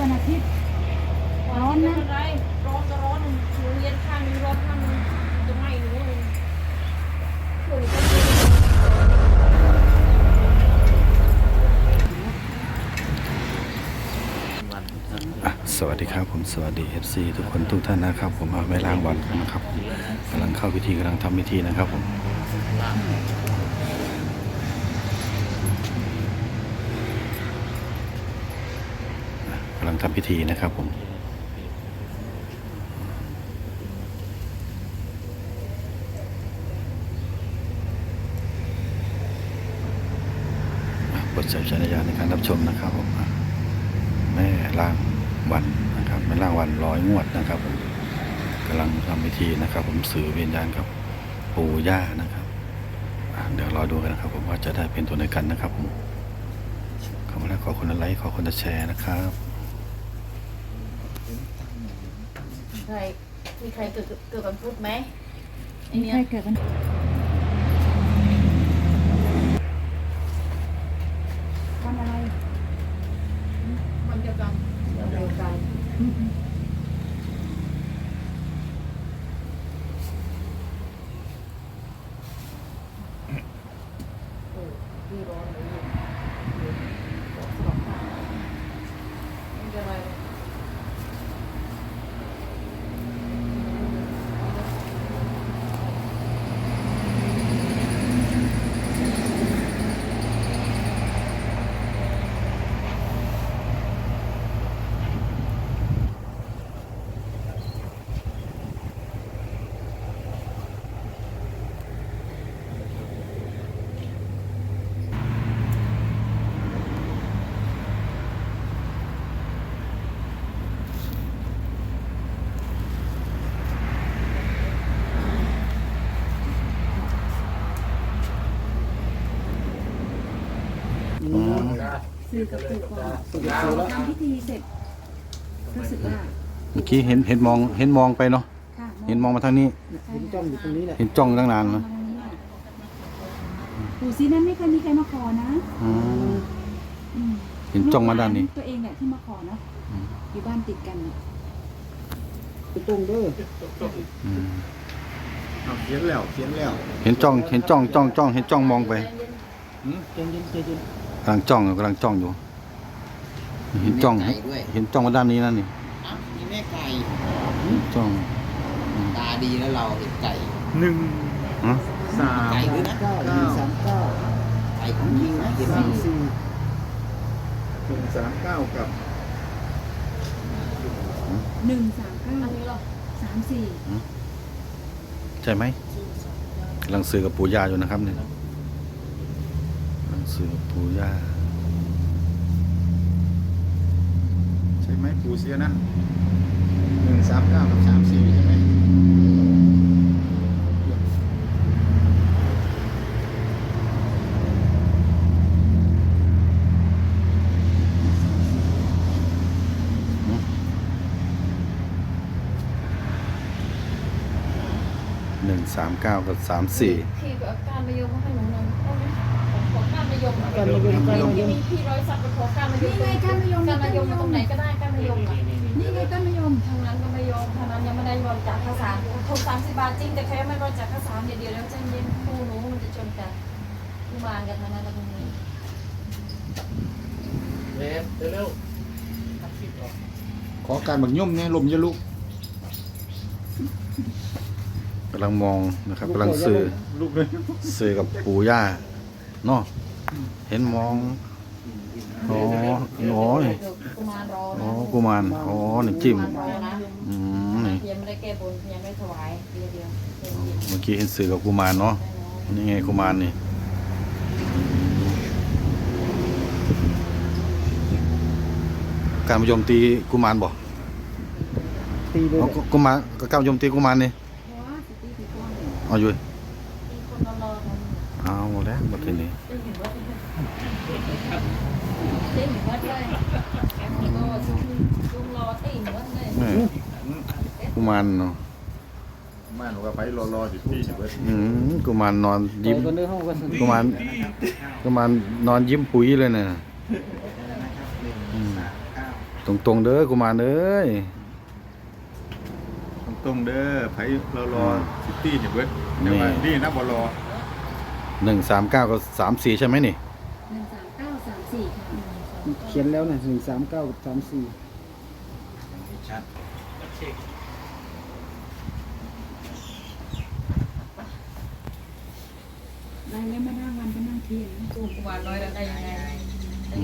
วันอาทิตย์ ร้อนนะ ไม่เป็ไรร้อนก็ร้อนหนูเย็นข้างนึงร้อนข้างนึงจะไหม้หนูเลยช่วยกันอะสวัสดีครับผมสวัสดี FC ทุกคนทุกท่านนะครับ ผมมาไม่ล้างวันกันนะครับกำลังเข้าพิธีกำลังทำพิธีนะครับผมอะกำลัง ทำพิธีนะครับผมอะโปรดใช้วิจารณญาในการรับชมนะครับผมแม่ล่างวันนะครับแม่ล่างวันร้อยงวดนะครับผมกำลังทำพิธีนะครับ ผมสื่อวิญญาณกับปู่ย่านะครับเดี๋ยวรอดูกันนะครับ ผมว่าจะได้เป็นตัวไหนกันนะครับผมขอบคุณแล้วขอคนละไลค์ขอคนละแชร์นะครับ ใคร มีใครเกิดเกิดวันพุธไหมไอมีเนี้ใคยรเกิดวันวันอะไรมันเดียวกันเดียวกันอืมโอ้พี่ร้อนเลย สื่อกับปู่ก่อนทำพิธีเสร็จรู้สึกว่าเมื่อกี้เห็นเห็นมองเห็นมองไปเนาะค่ะเห็นมองมาทางนี้ เห็นจ้องอยู่ตรงนี้แหละ เห็นจ้องตั้งนานนะปู่ซีนั้นไม่เคยมีใครมาขอนะอืมอืมเห็นจ้องมาด้านนี้ ตัวเองแหละที่มาขอเนาะอืม อยู่บ้านติดกันน่ะไปตรงเด้ออืมเอาเขียนแล้วเขียนแล้วเห็นจ้องเห็นจ้องจ้องจ้องเห็นจ้องมองไปหืมใจเย็นใจเย็น กำลังจ้องอยู่กำลังจ้องอยู่ เห็นจ้อง มีแม่ไก่ด้วย เห็นจ้องมาด้านนี้นั่นนี่อ้าวมีแม่ไก่เห็นจ้องตาดีแล้วเราเห็นไก่ หนึ่งฮะสามไก่ด้วยนะเก้าหนึ่งสามเก้าไก่ของจริงนะเห็นไหมสามสี่หนึ่งสามเก้ากับหนึ่งสามเก้าอันนี้เหรอสามสี่ใช่ไหมกำลังสื่อกับปู่ย่าอยู่นะครับเนี่ยกำลัง สื่อปู่ย่าใช่ไหมปูเสียนั่นหนึ่งสามเก้ากับสามสี่ใช่ไหมหนึ่งสามเก้ากับสามสี่พี่เอาการมายมมาให้หนูหน่อยได้ไหม ขอการมายมหน่อยการมายมการมายมพี่พี่ร้อยสักไปขอการมายมนี่ไงการมายมการมายมมาตรงไหนก็ได้การมายมอะนี่ไงต้นมะยมทางนั้นก็ไม่ยอมทางนั้นยังไม่ได้ยอมจ่ายค่าสารถูกสามสิบบาทจริงแต่แค่ไม่รอจ่ายค่าสารเดี๋ยวเดี๋ยวแล้วใจเย็นคู่หนูมันจะชนกันคู่มานกันทางนั้นแล้วตรงนี้ขอการบักย่อมเนี่ยลมอยาลุกกำลังมองนะครับกำลังสื่อลุกเลย สื่อกับปู่ย่าเนาะ เห็นมองอ๋ออ๋อนี่กุมารรออ๋อนะกุมารอ๋อนี่จิ้มกุมารรอนะอืมนี่ยังไม่ได้แก้บนยังไม่ถวายเดียวเดียวเดียวเดียวเมื่อกี้เห็นสื่อกับกุมารเนาะนี่ไงกุมารนี่การมายมตีกุมารบอกตีเลยเอากุมารก็การมายมตีกุมารนี่ว้าสิตีตีก้อนเอาอยู่มีคนรอรอกัน เอาแล้วหมดทีนี้ได้เห็นว่าได้เห็นว่าด้วยแล้วก็ลุงรอตีนว่าเลยแม่กุมารเนาะมาหนูก็ไปรอรอสิพี่สิเบิดอืมกุมารนอนยิ้มกันเด้อห้องกันกุมารกุมารนอนยิ้มปุ๋ยเลยนะอืมตรงๆเด้อกุมารเอ้ยตรงๆเด้อไผเรารอซิตี้เนี่ยเว้ยแต่ว่านี่นะบ่รอ หนึ่งสามเก้ากับสามสี่ใช่ไหมนี่หนึ่งสามเก้าสามสี่ค่ะเขียนแล้วนะหนึ่งสามเก้ากับสามสี่ชัดนายไม่มานั่งวันก็นั่งเทียนสู้กุมารน้อยแล้วได้ยังไง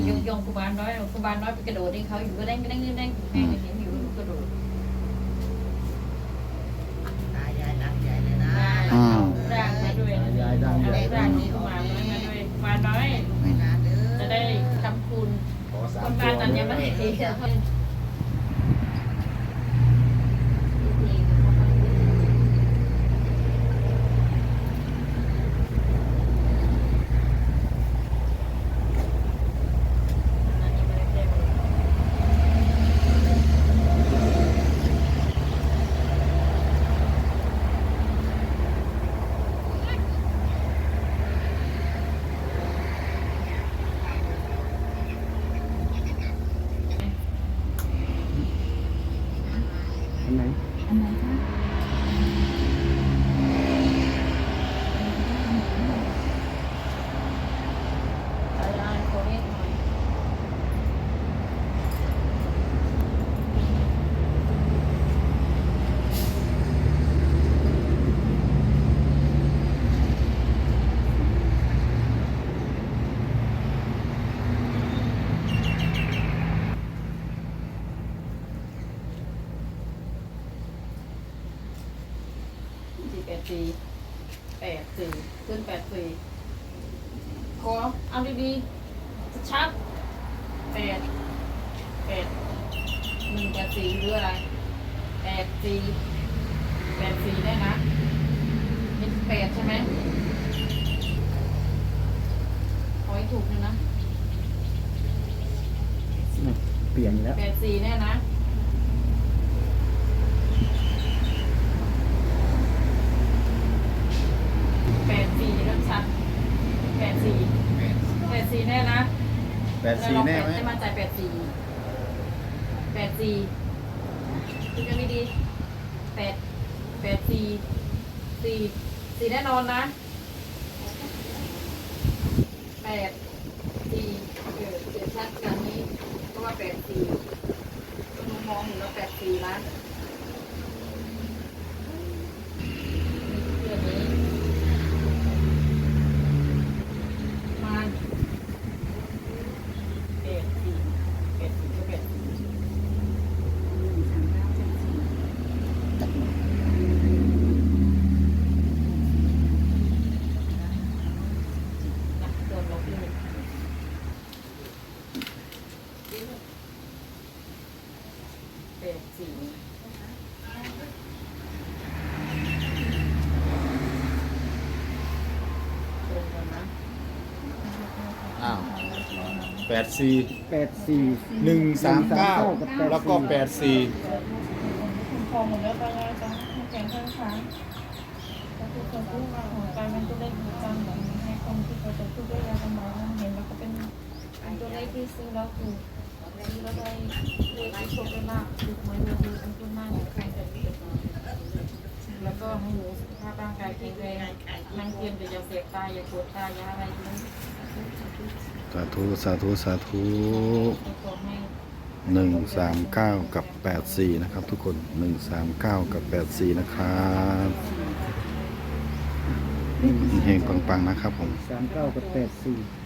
ยงยงกุมารน้อยกุมารน้อยไปกระโดดให้เขาอยู่ก็ได้ก็ได้ก็ได้แม่เห็นอยู่กระโดดตายายดังใหญ่เลยนะอืมร่างมาด้วยนะยายดังเอาใหญ่ร่าง มนตับ้านวนั้นยังไม่ได้ดีจะทำ อันไหน อันไหนคะ สี่แปดสี่แปดสี่ขึ้นแปดสี่ ขอเอาดีๆชัดแปดแปดหนึ่งแปดสี่หรืออะไรแปดสี่แปดสี่ได้นะเป็นแปดใช่ไหมขอให้ถูกเลยนะ เปลี่ยนแล้ว แปดสี่แน่นะแปดสี่เริ่มชัดแปดสี่แปด สี่แน่นะแปดสี่แน่ไหม จะมาจ่ายแปดสี่แปดสี่คุยกันดีๆแปดแปดสี่สี่สี่แน่นอนนะแปดสี่เออเสียชัดแบบนี้เพราะว่าแปดสี่หนูมองเห็นแล้วแปดสี่นะเรื่องนี้มาแปดสี่แปดสี่ก็แปดสี่ หนึ่งสามเก้าสามสี่ นะโดนลบเลยแปดสี่ตรงกันนะ อ้าว แปดสี่แปดสี่หนึ่งสามเก้าแล้วก็แปดสี่คุณพอหมดแล้วไปแล้วจ้ะแข็งข้างขาก็คือคนพูดว่าหัวใจมันตัวเลขอยู่จังแบบนี้ให้คนที่เขาจะพูดด้วยยาสมองเห็นแล้วก็เป็นตัวเลขที่ซื้อแล้วถูกซื้อแล้วได้เลขที่โชคได้มากถูกไหมดูดูเป็นต้นมากของใครแต่แล้วก็ให้หนูสุขภาพร่างกายแข็งแรงนั่งเตียมแต่อย่าเสียบตาอย่าปวดตาอย่าอะไรทั้งสาธุ สาธุ สาธุขอให้หนึ่งสามเก้ากับแปดสี่นะครับ ทุกคนหนึ่งสามเก้ากับแปดสี่นะครับเฮงๆปังๆนะครับผม สามเก้ากับแปดสี่เ